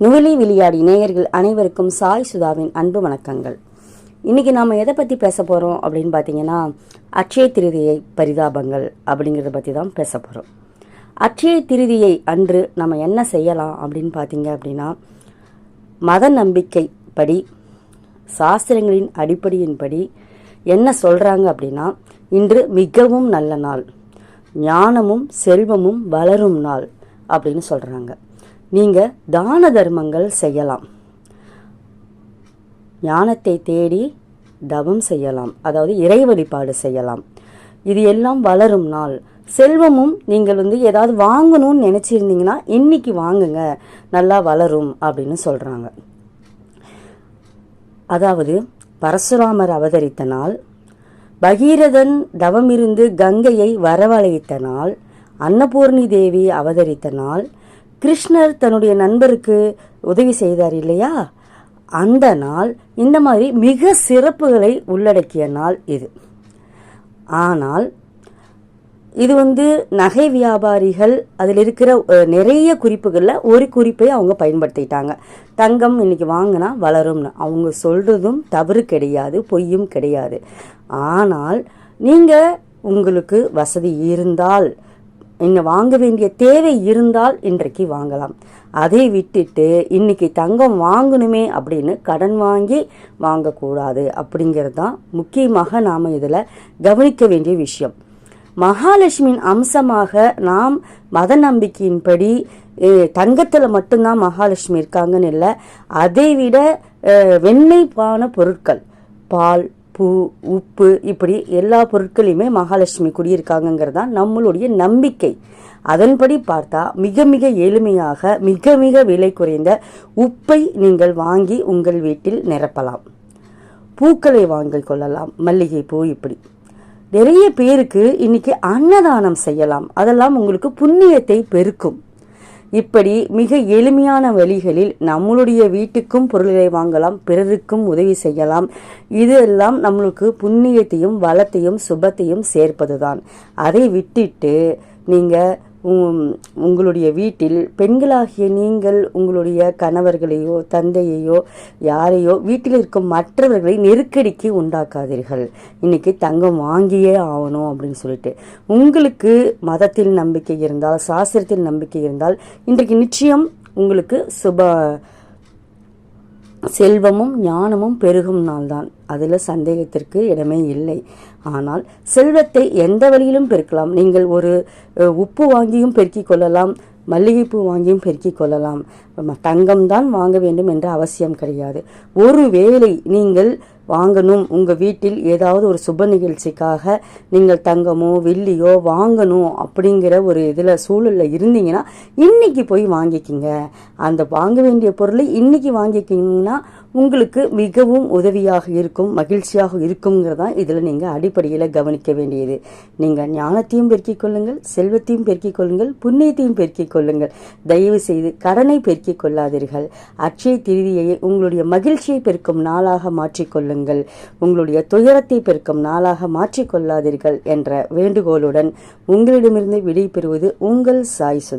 நுவலி விளையாடி நேயர்கள் அனைவருக்கும் சாய் சுதாவின் அன்பு வணக்கங்கள். இன்றைக்கி நாம் எதை பற்றி பேச போகிறோம் அப்படின்னு பார்த்தீங்கன்னா அட்சய திருதியை பரிதாபங்கள் அப்படிங்கிறத பற்றி தான் பேச போகிறோம் அட்சய திருதியை அன்று நம்ம என்ன செய்யலாம் அப்படின்னு பார்த்தீங்க அப்படின்னா மத நம்பிக்கை படி சாஸ்திரங்களின் அடிப்படையின்படி என்ன சொல்கிறாங்க அப்படின்னா இன்று மிகவும் நல்ல நாள் ஞானமும் செல்வமும் வளரும் நாள் அப்படின்னு சொல்கிறாங்க நீங்கள் தான தர்மங்கள் செய்யலாம். ஞானத்தை தேடி தவம் செய்யலாம். அதாவது இறை வழிபாடு செய்யலாம். இது எல்லாம் வளரும் நாள். செல்வமும் நீங்கள் வந்து ஏதாவது வாங்கணும்னு நினச்சிருந்தீங்கன்னா இன்னைக்கு வாங்குங்க. நல்லா வளரும் அப்படின்னு சொல்கிறாங்க அதாவது பரசுராமர் அவதரித்த நாள் பகீரதன் தவமிருந்து கங்கையை வரவழைத்த நாள் அன்னபூர்ணி தேவி அவதரித்த நாள் கிருஷ்ணர் தன்னுடைய நண்பருக்கு உதவி செய்தார் இல்லையா? அந்த நாள் இந்த மாதிரி மிக சிறப்புகளை உள்ளடக்கிய நாள் இது. ஆனால் இது வந்து நகை வியாபாரிகள் அதில் இருக்கிற நிறைய குறிப்புகளில் ஒரு குறிப்பை அவங்க பயன்படுத்திட்டாங்க. தங்கம் இன்னைக்கு வாங்கினா வளரும்னு. அவங்க சொல்கிறதும் தவறு கிடையாது பொய்யும் கிடையாது. ஆனால் நீங்கள் உங்களுக்கு வசதி இருந்தால் இங்கே வாங்க வேண்டிய தேவை இருந்தால் இன்றைக்கு வாங்கலாம். அதை விட்டுட்டு இன்னைக்கு தங்கம் வாங்கணுமே அப்படின்னு கடன் வாங்கி வாங்கக்கூடாது அப்படிங்கிறது தான் முக்கியமாக நாம் இதில் கவனிக்க வேண்டிய விஷயம். மகாலட்சுமியின் அம்சமாக நாம் மத நம்பிக்கையின்படி தங்கத்தில் மட்டும்தான் மகாலட்சுமி இருக்காங்கன்னு இல்லை அதை விட வெண்ணெய்ப்பான பொருட்கள் பால் பூ உப்பு இப்படி எல்லா பொருட்களையுமே மகாலட்சுமி குடியிருக்காங்கங்கிறது தான் நம்மளுடைய நம்பிக்கை. அதன்படி பார்த்தா மிக மிக எளிமையாக மிக மிக விலை குறைந்த உப்பை நீங்கள் வாங்கி உங்கள் வீட்டில் நிரப்பலாம். பூக்களை வாங்கிக் கொள்ளலாம். மல்லிகை பூ இப்படி. நிறைய பேருக்கு இன்னைக்கு அன்னதானம் செய்யலாம். அதெல்லாம் உங்களுக்கு புண்ணியத்தை பெருக்கும். இப்படி மிக எளிமையான வழிகளில் நம்மளுடைய வீட்டுக்கும் பொருள்களை வாங்கலாம் பிறருக்கும் உதவி செய்யலாம். இதெல்லாம் நம்மளுக்கு புண்ணியத்தையும் வளத்தையும் சுபத்தையும் சேர்ப்பதுதான். அதை விட்டுட்டு நீங்கள் உங்களுடைய வீட்டில் பெண்களாகிய நீங்கள் உங்களுடைய கணவர்களையோ தந்தையையோ யாரையோ வீட்டில் இருக்கும் மற்றவர்களை நெருக்கடிக்கு உண்டாக்காதீர்கள். இன்னைக்கு தங்கம் வாங்கியே ஆகணும் அப்படின்னு சொல்லிட்டு. உங்களுக்கு மதத்தில் நம்பிக்கை இருந்தால் சாஸ்திரத்தில் நம்பிக்கை இருந்தால் இன்றைக்கு நிச்சயம் உங்களுக்கு சுப செல்வமும் ஞானமும் பெருகும் நாள்தான். அதில் சந்தேகத்திற்கு இடமே இல்லை. ஆனால் செல்வத்தை எந்த வழியிலும் பெருக்கலாம். நீங்கள் ஒரு உப்பு வாங்கியும் பெருக்கிக் கொள்ளலாம். மல்லிகைப்பூ வாங்கியும் பெருக்கிக் கொள்ளலாம். தங்கம் தான் வாங்க வேண்டும் என்ற அவசியம் கிடையாது. ஒருவேளை நீங்கள் வாங்கணும். உங்கள் வீட்டில் ஏதாவது ஒரு சுப நிகழ்ச்சிக்காக நீங்கள் தங்கமோ வெள்ளியோ வாங்கணும் அப்படிங்கிற ஒரு இதில் சூழலில் இருந்தீங்கன்னா இன்றைக்கி போய் வாங்கிக்கிங்க. அந்த வாங்க வேண்டிய பொருளை இன்றைக்கி வாங்கிக்கிங்கன்னா உங்களுக்கு மிகவும் உதவியாக இருக்கும் மகிழ்ச்சியாக இருக்குங்கிறதான் இதில் நீங்கள் அடிப்படையில் கவனிக்க வேண்டியது. நீங்கள் ஞானத்தையும் பெருக்கிக் கொள்ளுங்கள் செல்வத்தையும் பெருக்கிக் கொள்ளுங்கள் புண்ணியத்தையும் பெருக்கிக் கொள்ளுங்கள். தயவு செய்து கடனை பெருக்கிக் கொள்ளாதீர்கள். அச்சய திருதியை உங்களுடைய மகிழ்ச்சியை பெருக்கும் நாளாக மாற்றிக்கொள்ளுங்கள் உங்களுடைய துயரத்தை பெருக்கும் நாளாக மாற்றிக்கொள்ளாதீர்கள் என்ற வேண்டுகோளுடன் உங்களிடமிருந்து விடை பெறுவது உங்கள் சாய் சுதா.